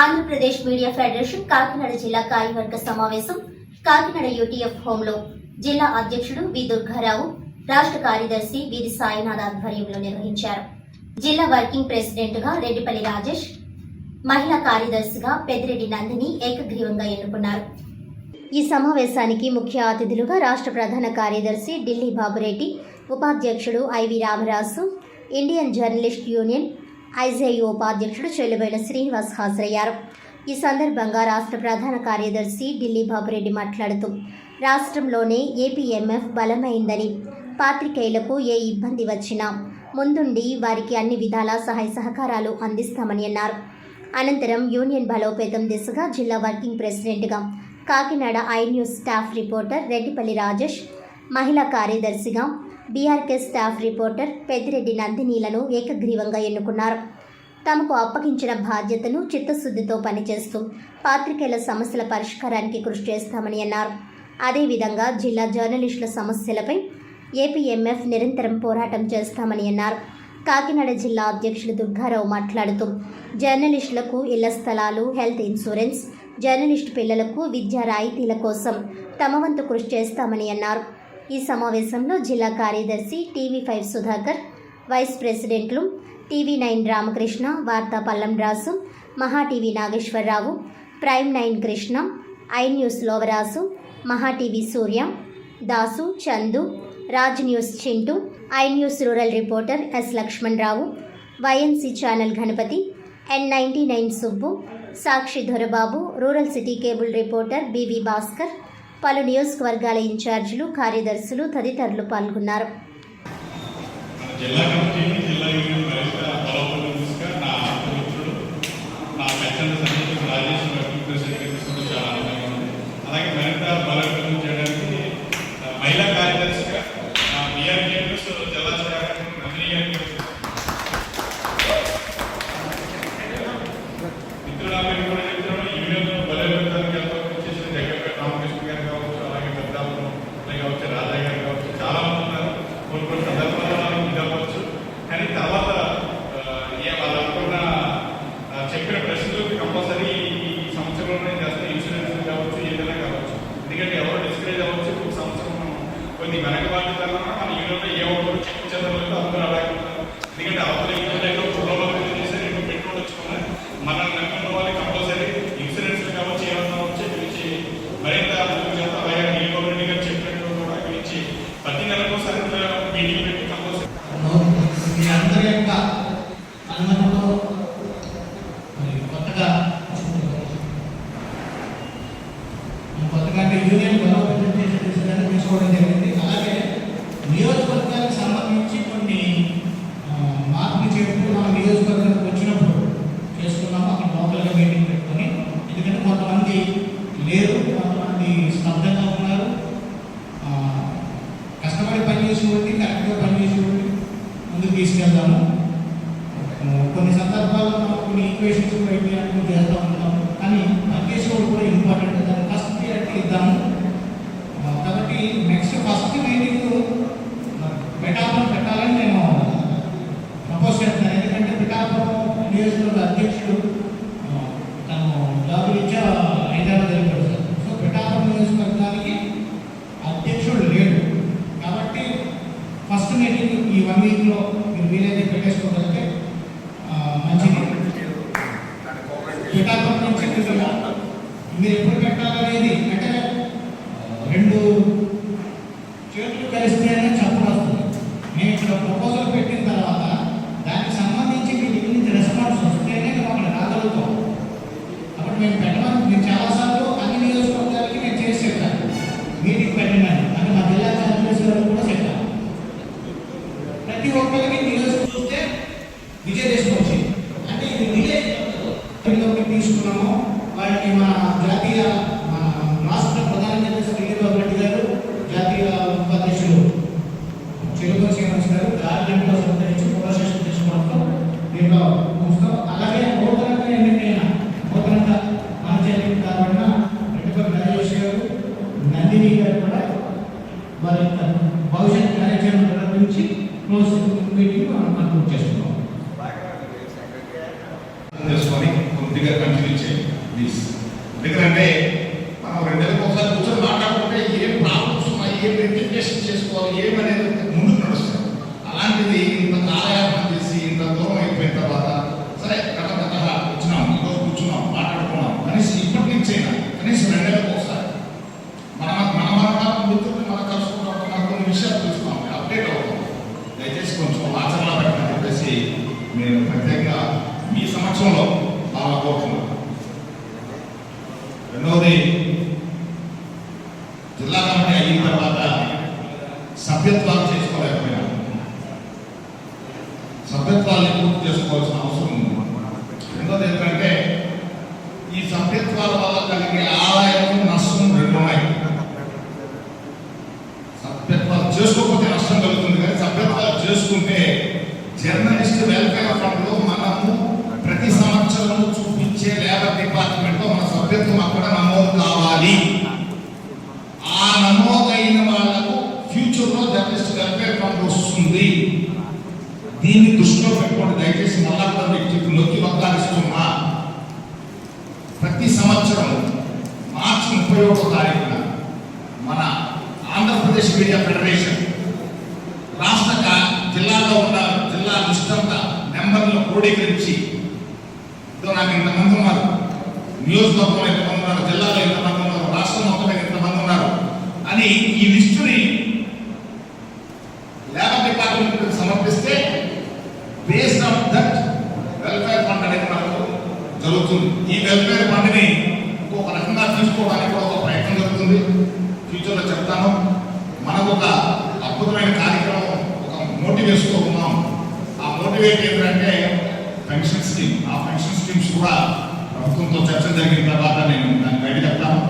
Andhra Pradesh media federation Kakinada జిల్లా కార్యవర్గ సమావేశం కాకినాడ యూటీఎఫ్ హోంలో జిల్లా అధ్యక్షుడు వి దుర్గారావు రాష్ట్ర కార్యదర్శి వీరి సాయినాథ్ ఆధ్వర్యంలో నిర్వహించారు. జిల్లా వర్కింగ్ ప్రెసిడెంట్గా రెడ్డిపల్లి రాజేష్ మహిళా కార్యదర్శిగా పెద్దిరెడ్డి నందిని ఏకగ్రీవంగా ఎన్నుకున్నారు. ఈ సమావేశానికి ముఖ్య అతిథులుగా రాష్ట్ర ప్రధాన కార్యదర్శి ఢిల్లీ బాబురెడ్డి ఉపాధ్యక్షుడు IV Ramaraju Indian journalist union IJU ఉపాధ్యక్షుడు చెల్లుబైన శ్రీనివాస్ హాజరయ్యారు. ఈ సందర్భంగా రాష్ట్ర ప్రధాన కార్యదర్శి ఢిల్లీ బాబురెడ్డి మాట్లాడుతూ రాష్ట్రంలోనే ఏపీఎంఎఫ్ బలమైందని పాత్రికేయులకు ఏ ఇబ్బంది వచ్చినా ముందుండి వారికి అన్ని విధాల సహాయ సహకారాలు అందిస్తామని అన్నారు. అనంతరం యూనియన్ బలోపేతం దిశగా జిల్లా వర్కింగ్ ప్రెసిడెంట్గా Kakinada I news staff reporter Reddipalli Rajesh మహిళా కార్యదర్శిగా బీఆర్కే స్టాఫ్ రిపోర్టర్ పెద్దిరెడ్డి నందినీలను ఏకగ్రీవంగా ఎన్నుకున్నారు. తమకు అప్పగించిన బాధ్యతను చిత్తశుద్ధితో పనిచేస్తూ పాత్రికేయుల సమస్యల పరిష్కారానికి కృషి చేస్తామని అన్నారు. అదేవిధంగా జిల్లా జర్నలిస్టుల సమస్యలపై ఏపీఎంఎఫ్ నిరంతరం పోరాటం చేస్తామని అన్నారు. కాకినాడ జిల్లా అధ్యక్షులు దుర్గారావు మాట్లాడుతూ జర్నలిస్టులకు ఇళ్ళ స్థలాలు హెల్త్ ఇన్సూరెన్స్ జర్నలిస్టు పిల్లలకు విద్యా రాయితీల కోసం తమ వంతు కృషి చేస్తామని అన్నారు. ఈ సమావేశంలో జిల్లా కార్యదర్శి టీవీ ఫైవ్ సుధాకర్ వైస్ ప్రెసిడెంట్లు TV nine Ramakrishna Vaartha Pallam Rasu Maha TV Nageswararao prime nine Krishna I news Lovarasu Maha TV Surya Dasu Chandu Raj news Chintu I news rural reporter S Laxman Rao YNC channel Ganapathi N ninety nine Subbu Sakshi Dorababu rural city cable reporter BV Bhaskar పలు నియోజకవర్గాల ఇన్ఛార్జీలు కార్యదర్శులు తదితరులు పాల్గొన్నారు. జిల్లా committee జిల్లా union బలిష్ట బలోపేతం దిశగా నా మిత్రుడు నా సన్నిహితుడు రాజేష్ వర్కింగ్ ప్రెసిడెంట్ తీసుకుంటూ చాలా ఆనందంగా ఉంది అలాగే మరింత బలోపేతం చేయడానికి ఆ, మహిళా కార్యదర్శిగా నా బిఆర్ న్యూస్ జిల్లా చూడాలని నందిని గారికి మిత్రుడు అందరికీ కూడా చెప్తున్నాను యూనియన్ బలోపేతానికి ఎంతో కృషి చేసిన జగన్ రామకృష్ణ గారు కావచ్చు అలాగే పెద్దాపురం అలాగే కావచ్చు రాజయ్య గారు కావచ్చు చాలా మంది ఉన్నారు కొన్ని కొన్ని సందర్భాల్లో మనం ఇది అవ్వచ్చు కానీ తర్వాత ఆ, ఏ వాళ్ళు అనుకున్న ఆ, చెప్పిన ప్రశ్నలకు కంపల్సరీ ఈ సంవత్సరంలోనే చేస్తే ఇన్సూరెన్స్ కావచ్చు ఏదైనా కావచ్చు ఎందుకంటే ఎవరో డిస్కరేజ్ అవ్వచ్చు ఒక సంవత్సరం మనం కొన్ని వెనకబాటు మన యూనియన్లో ఏ ఒక్కరు అందరూ అలాగే ఎందుకంటే అవతల మనం నమ్మిన వాళ్ళకి కంపల్సరీ ఇన్సూరెన్స్ కావచ్చు ఏమన్నా వచ్చి గురించి మరింత ముందుకు అలాగే రెడ్డి గారు చెప్పినట్టు కూడా గురించి ప్రతి నెలకు ఒకసారి మీటింగ్ పెట్టి కంపల్సరీ. అందరి యొక్క అనుమతితో కొత్తగా కొత్తగా యూనియన్ బలోపేతం చేసే తీసుకోవడం జరిగింది అలాగే నియోజకవర్గానికి సంబంధించి కొన్ని ఆ, మార్పులు చేస్తూ మన నియోజకవర్గానికి వచ్చినప్పుడు చేసుకున్నాము అక్కడ లోకల్గా మీటింగ్ పెట్టుకొని ఎందుకంటే కొంతమంది లేరు కొంతమంది స్తబ్దంగా ఉన్నారు ఆ, కష్టపడి పనిచేసి ఉండి కరెక్ట్గా పనిచేసి ఉండి ముందుకు తీసుకెళ్తాము ఆ, కొన్ని సందర్భాల్లో మనం కొన్ని కూడా ఇవ్వడానికి చేస్తూ ఉంటాం కానీ పనిచేసేవాడు కూడా ఇంపార్టెంట్. దాన్ని ఫస్ట్ ప్రియారిటీ ఇద్దాము. కాబట్టి నెక్స్ట్ ఫస్ట్ మీటింగ్ పిఠాపురం పెట్టాలని నేను ప్రపోజ్ చేస్తున్నాను ఎందుకంటే పిఠాపురం నియోజకవర్గ అధ్యక్షుడు తను జాబులు ఇచ్చా హైదరాబాద్ వెళ్ళిపోయాడు సార్. సో పిఠాపురం నియోజకవర్గానికి అధ్యక్షుడు లేడు. కాబట్టి ఫస్ట్ మీటింగ్ ఈ వన్ వీక్లో మీరు వీలైతే పెట్టేసుకోగలిగితే ఆ, మంచిది పిఠాపురం నుంచి తీసుకున్నాము వాటిని మన జాతీయ మన రాష్ట్ర ప్రధాన కార్యదర్శి శ్రీనివాస్ రెడ్డి గారు జాతీయ ఉపాధ్యక్షులు చెరుకు శ్రీనివాస్ గారు గార్డెన్లో సంతరించి ప్రొసెషన్ తీసుకోవడంతో దీంట్లో ఉంచుతాం అలాగే నూతనంగా ఎన్నికైన నూతనంగా మన చేతికి కాబడిన రెడ్డిపల్లి రాజేష్ గారు నందిని గారు కూడా వారి యొక్క భవిష్యత్ కార్యాచరణ గురించి క్లోజ్ మీటింగ్ మనం కంక్లూడ్ చేస్తున్నాం ఎందుకంటే మనం రెండు నెలలకు ఒకసారి కూర్చొని మాట్లాడుకుంటే ఏం ప్రాబ్లమ్స్ ఉన్నాయి? ఏం ఇంటిగ్రేషన్ చేసుకోవాలి? ఏమనేది ముందుకు నడుస్తాం అలాంటిది ఇంత కాలయాపన చేసి ఇంత దూరం అయిపోయిన తర్వాత సరే కథ కథ వచ్చినాం ఈరోజు కూర్చున్నాం మాట్లాడుకున్నాం. కనీసం ఇప్పటి నుంచైనా కనీసం రెండు నెలలకు ఒకసారి మన మన మన మిత్రులు మనం కలుసుకుంటాం. మన కొన్ని విషయాలు తెలుసుకున్నాం అప్డేట్ అవుతాం. దయచేసి కొంచెం ఆచరణ పెట్టమని చెప్పేసి నేను ప్రత్యేకంగా రెండవది జిల్లా కమిటీ అయిన తర్వాత సభ్యత్వాలు చేసుకోలేకపోయినా. సభ్యత్వాన్ని పూర్తి చేసుకోవాల్సిన అవసరం ఉంది. రెండోది ఏంటంటే ఈ సభ్యత్వాల వల్ల కలిగే ఆదాయం నష్టం రెండు ఉన్నాయి. సభ్యత్వాలు చేసుకోకపోతే నష్టం కలుగుతుంది కానీ సభ్యత్వాలు చేసుకుంటే జర్నలిస్ట్ వెల్ఫేర్ ఫండ్లో మనము ప్రతి సంవత్సరం చూపించే లేబర్ డిపార్ట్మెంట్లో మన సభ్యత్వం అక్కడ నమోదు కావాలి. ఆ నమోదైన వాళ్ళకు ఫ్యూచర్లో జర్నలిస్ట్ వెల్ఫేర్ ఫండ్ వస్తుంది. దీన్ని దృష్టిలో పెట్టుకోండి. దయచేసి మళ్ళా కూడా మీకు నొక్కి ప్రతి సంవత్సరం మార్చి ముప్పై ఒకటో తారీఖున మన ఆంధ్రప్రదేశ్ మీడియా ఫెడరేషన్ రాష్ట్ర జిల్లాలో ఉన్న జిల్లా లిస్ట్ అంతా నెంబర్లు క్రోడీకరించి నాకు ఇంతమంది ఉన్నారు. నియోజకవర్గంలో ఎంతమంది ఉన్నారు? జిల్లాలో ఎంతమంది ఉన్నారు? రాష్ట్రం మొత్తం ఎంతమంది ఉన్నారు? అని ఈ లిస్టుని లేబర్ డిపార్ట్మెంట్ సమర్పిస్తే based of that welfare fund అనేది మనకు జరుగుతుంది. ఈ వెల్ఫేర్ ఫండ్ని ఒక రకంగా తీసుకోవడానికి ఒక ప్రయత్నం జరుగుతుంది. ఫ్యూచర్లో చెప్తాను. మనకు ఒక అద్భుతమైన కార్యక్రమం ఒక మోటివేస్తూ ఉన్నాం. ఆ మోటివేట్ ఏంటంటే పెన్షన్ స్కీమ్. ఆ పెన్షన్ స్కీమ్స్ కూడా వస్తువుతో చర్చ జరిగిన తర్వాత నేను దాన్ని బయట పెడతాను